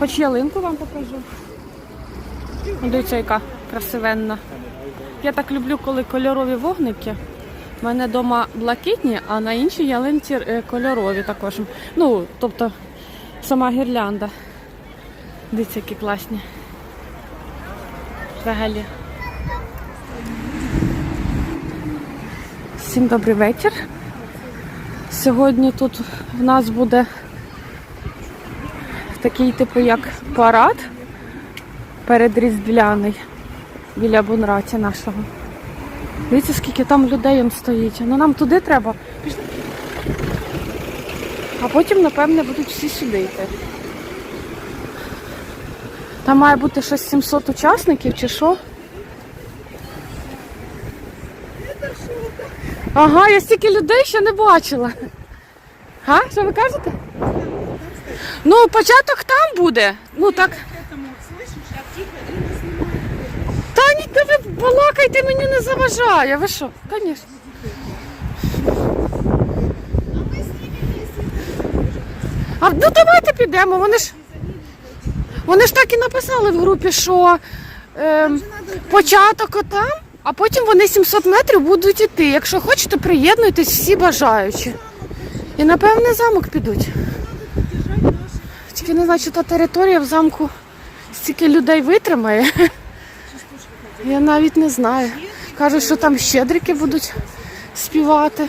Хоч ялинку вам покажу. Дивіться, яка красивенна. Я так люблю, коли кольорові вогники. У мене вдома блакитні, а на іншій ялинці е, кольорові також. Ну, тобто сама гірлянда. Дивіться, які класні. Взагалі. Всім добрий вечір. Сьогодні тут в нас буде такий типу як парад передріздвяний біля бунраті нашого. Дивіться, скільки там людей стоїть. Ну нам туди треба. А потім, напевне, будуть всі сюди йти. Там має бути щось 700 учасників чи що? Ага, я стільки людей ще не бачила. А? Що ви кажете? Ну, початок там буде. Ну так. Та ні, та ви балакайте, мені не заважає. Ви що? Звісно. А ну давайте підемо. Вони ж вони ж так і написали в групі, що е, початок отам, а потім вони 700 метрів будуть іти. Якщо хочете, приєднуйтесь всі бажаючі. І напевне замок підуть. Тільки не знаю, чи та територія в замку стільки людей витримає. Я навіть не знаю. Кажуть, що там щедрики будуть співати,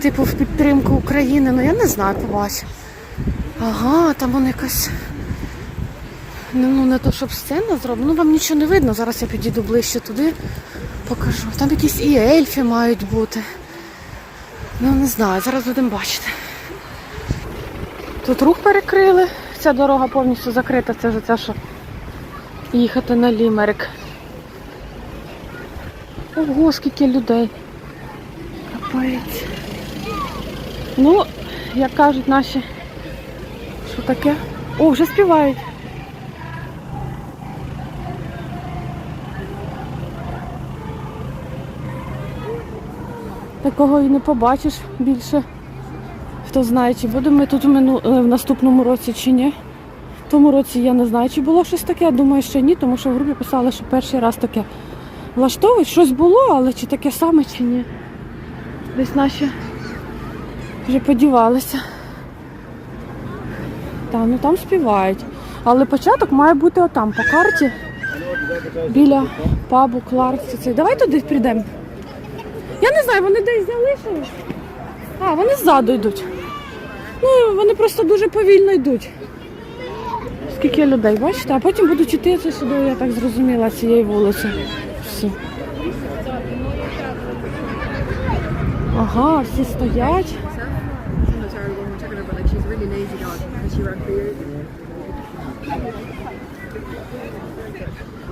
типу в підтримку України. Ну я не знаю, побачу. Ага, там вона якась. Ну, ну не то, щоб сцена зроблена, ну вам нічого не видно. Зараз я підійду ближче туди, покажу. Там якісь і ельфи мають бути. Ну не знаю, зараз будемо бачити. Тут рух перекрили. Ця дорога повністю закрита, це вже це, що їхати на Лімерик. Ого, скільки людей. Капець. Ну, як кажуть наші, що таке? О, вже співають. Такого і не побачиш більше. Хто знає, чи будемо ми тут е, в наступному році чи ні. В тому році я не знаю, чи було щось таке. Думаю, що ні, тому що в групі писали, що перший раз таке влаштовують. Щось було, але чи таке саме, чи ні. Десь наші вже подівалися. Та, ну там співають. Але початок має бути отам, по карті. Біля пабу Кларкс. Цей. Давай туди прийдемо. Я не знаю, вони десь залишились. А, вони ззаду йдуть. Ну, вони просто дуже повільно йдуть. Скільки людей, бачите? А потім будуть йти це сюди, я так зрозуміла, цієї вулиці. Всі. Ага, всі стоять.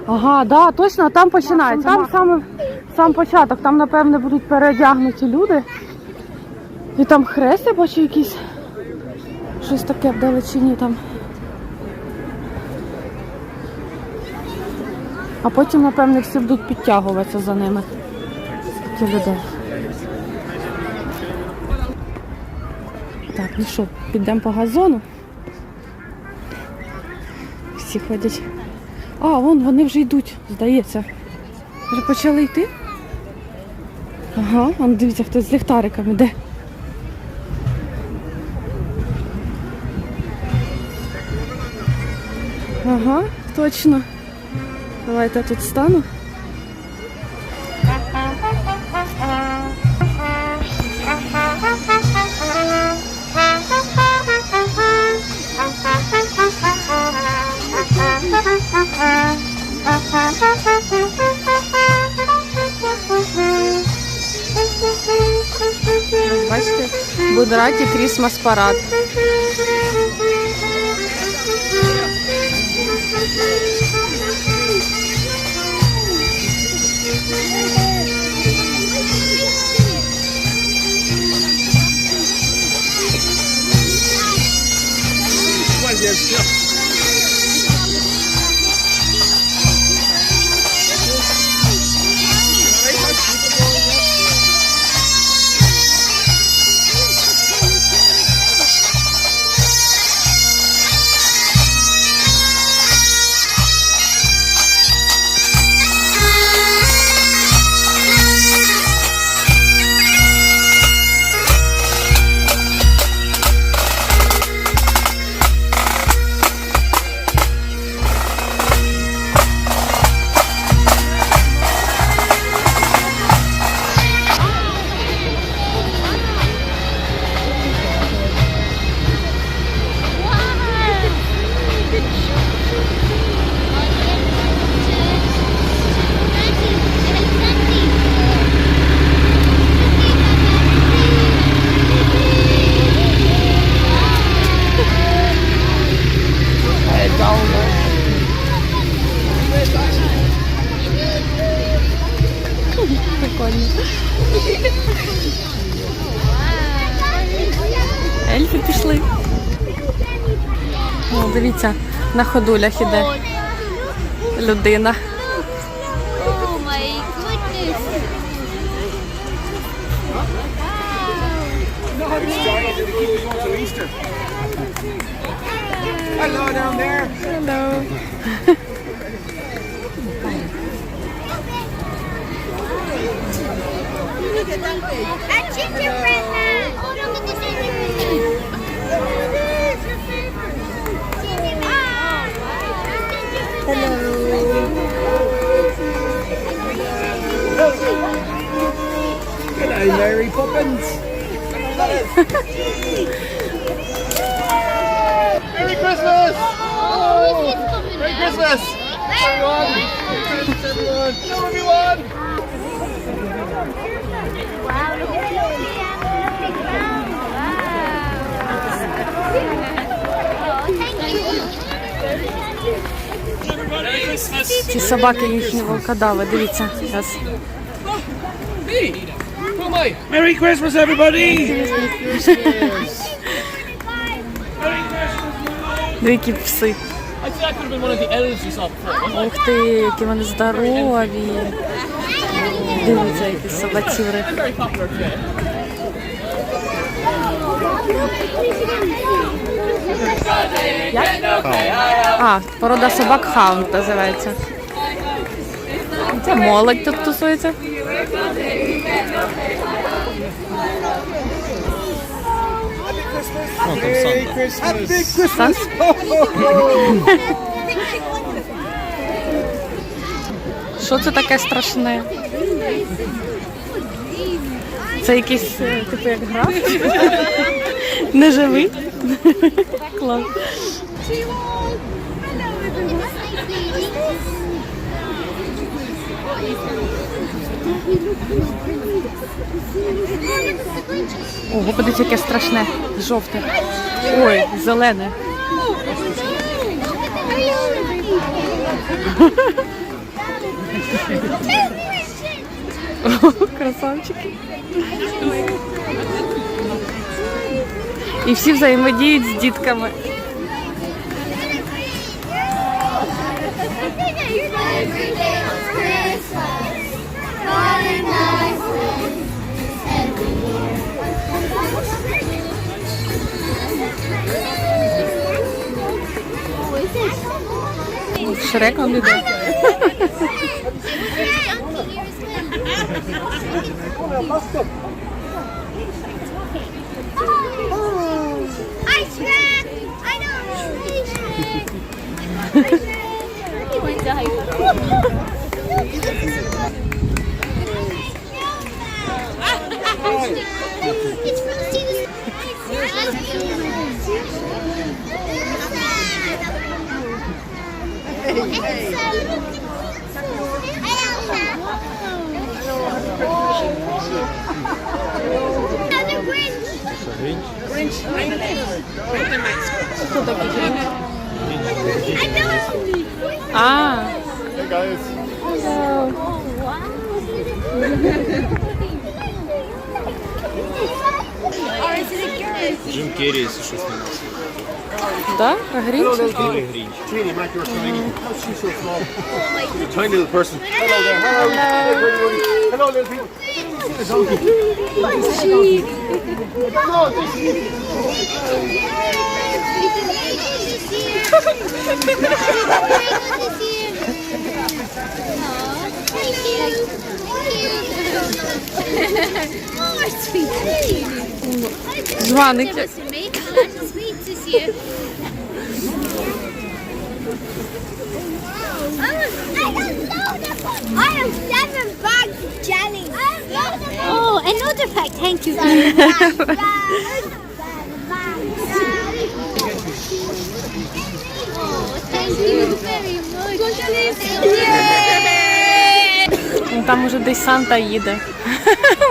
Ага, да, точно, там починається. Там саме сам початок, там, напевне, будуть переодягнуті люди. І там хрест, я бачу якийсь. Щось таке в далечині там. А потім, напевне, всі будуть підтягуватися за ними. Скільки людей. Так, ну що, підемо по газону. Всі ходять. А, вон вони вже йдуть, здається. Вже почали йти? Ага, вон дивіться, хтось з ліхтариками йде. Ага, точно. Давайте я тут стану. Бачите, Будраті Крісмас парад. there's just Дивіться, на ходулях іде людина. Hello down there. Everyone! Merry Christmas, everyone! Hello, everyone! Wow, look at the big round. Wow. Oh, thank you. Ці собаки їхні волкодави, дивіться. Зараз. Me! Who am I? Merry Christmas, everybody! Диви, які пси. I think I could have been one of the elves you saw before. Ух ти, які вони здорові. Дивіться, які собацюри. А, порода собак хаунд називається. Це молодь тут тусується. Merry Christmas! Happy Christmas! Що це таке страшне? Це якийсь, е, типу, як гра? Неживий? Клас. Ого, подивіться, яке страшне. Жовте. Ой, зелене. Красавчики. І всі взаємодіють з дітками. Every day of I Shrek! I know! Shrek! He went to It's Frosty Another Grinch! I know! А, Hey guys! Джим Керрі, якщо щось не нас. да? Про Грінч? Білий Грінч. Tweety, Mac, How's she? Tiny little person. Hello there. Hello. Hello, Hello little people. It's donkey. Hello, Oh, sweet. Жваники. Sweet this year. I have seven bags of jelly. Oh, another pack. Thank you. oh, thank you very much. Ну, Там уже десь Санта їде.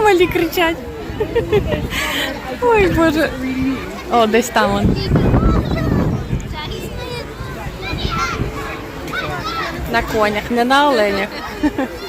Малі кричать. Ой, Боже. О, десь там он. На конях, не на оленях.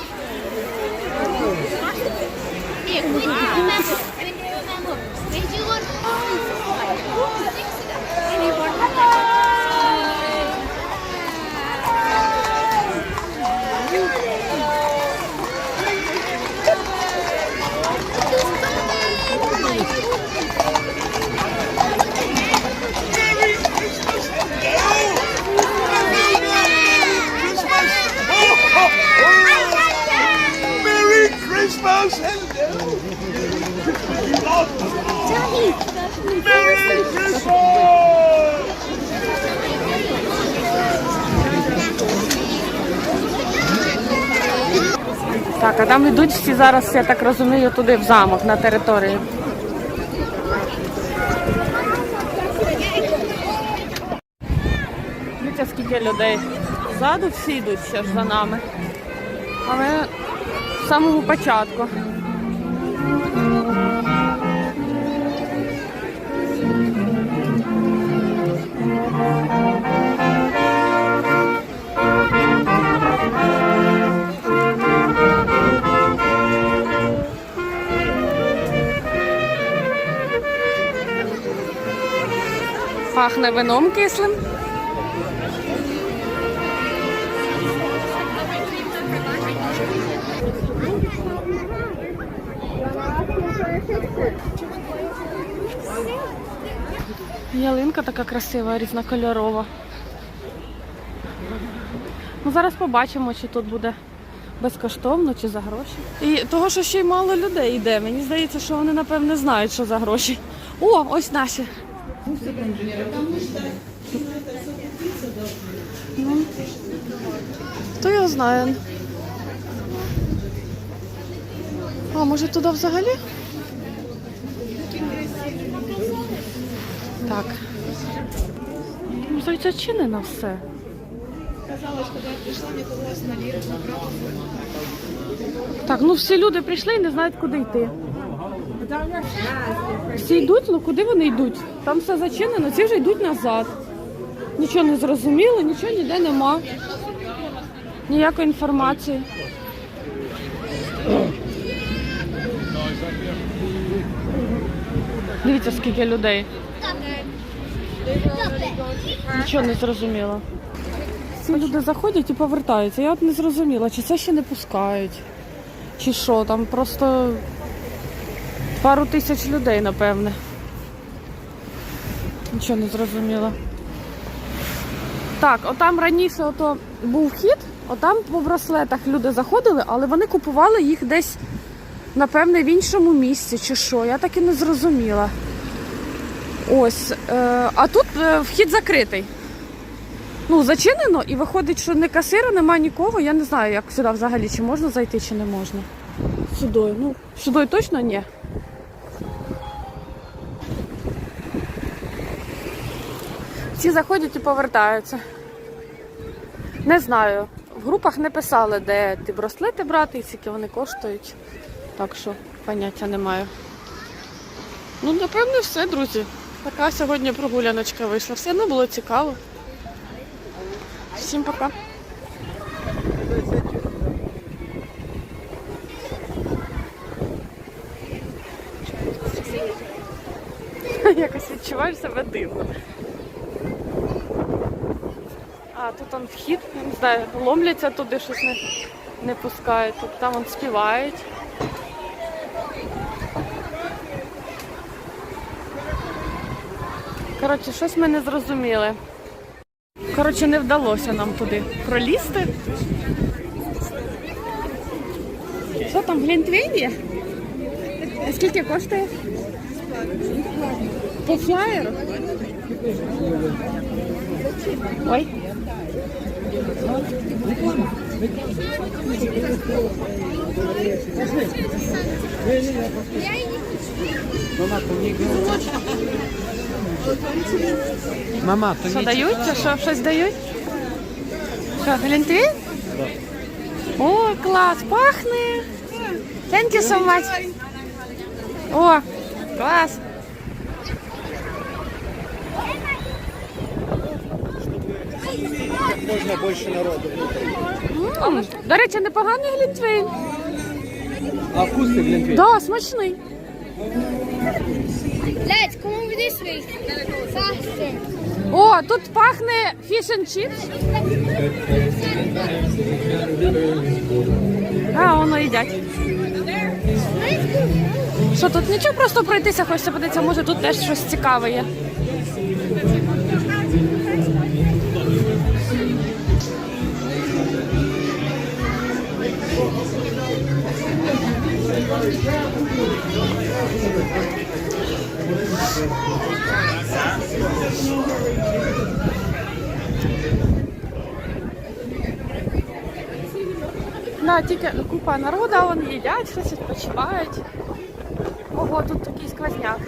Так, а там йдуть всі зараз, я так розумію, туди в замок на територію. Дивіться, скільки людей. Ззаду всі йдуть ще ж за нами. Але з самого початку. Пахне вином кислим. Ялинка така красива, різнокольорова. Ну, зараз побачимо, чи тут буде безкоштовно, чи за гроші. І того, що ще й мало людей йде. Мені здається, що вони, напевне, знають, що за гроші. О, ось наші. Ну, Хто його знає? А, може туди взагалі? Так. Ну, здається, чинено все. Так, ну всі люди прийшли і не знають, куди йти. Всі йдуть, ну куди вони йдуть? Там все зачинено, ці вже йдуть назад. Нічого не зрозуміло, нічого ніде нема. Ніякої інформації. Дивіться, скільки людей. Нічого не зрозуміло. Ці люди заходять і повертаються. Я от не зрозуміла, чи це ще не пускають, чи що, там просто пару тисяч людей, напевне. Нічого не зрозуміло. Так, отам раніше ото був вхід, отам по браслетах люди заходили, але вони купували їх десь, напевне, в іншому місці чи що. Я так і не зрозуміла. Ось. Е, а тут е, вхід закритий. Ну, зачинено, і виходить, що не касира, нема нікого. Я не знаю, як сюди взагалі, чи можна зайти, чи не можна. Сюдою. Ну, сюдою точно ні. Всі заходять і повертаються. Не знаю. В групах не писали, де ті браслети брати і скільки вони коштують. Так що поняття не маю. Ну, напевне, все, друзі. Така сьогодні прогуляночка вийшла. Все одно було цікаво. Всім пока. Якось відчуваєш себе дивно. А, тут он вхід, не знаю, ломляться туди, щось не, не пускають. Тут там он співають. Коротше, щось ми не зрозуміли. Коротше, не вдалося нам туди пролізти. Що там, глінтвейн є? А скільки коштує? По флаєру? Ой. Мама, то Що дають? Це що, щось дають? Що, глінтвейн? О, клас, пахне. Thank you so much. О, клас. Можна більше народу. М, До речі, непоганий глінтвейн. А вкусний глінтвейн? Да, смачний. Let's come over this way. Faster. О, тут пахне fish and chips. А, воно їдять. Що тут нічого, просто пройтися, хочеться подивитися, може тут теж щось цікаве є. На, тільки купа народу, вони їдять, щось відпочивають. Ого, тут такий сквозняк.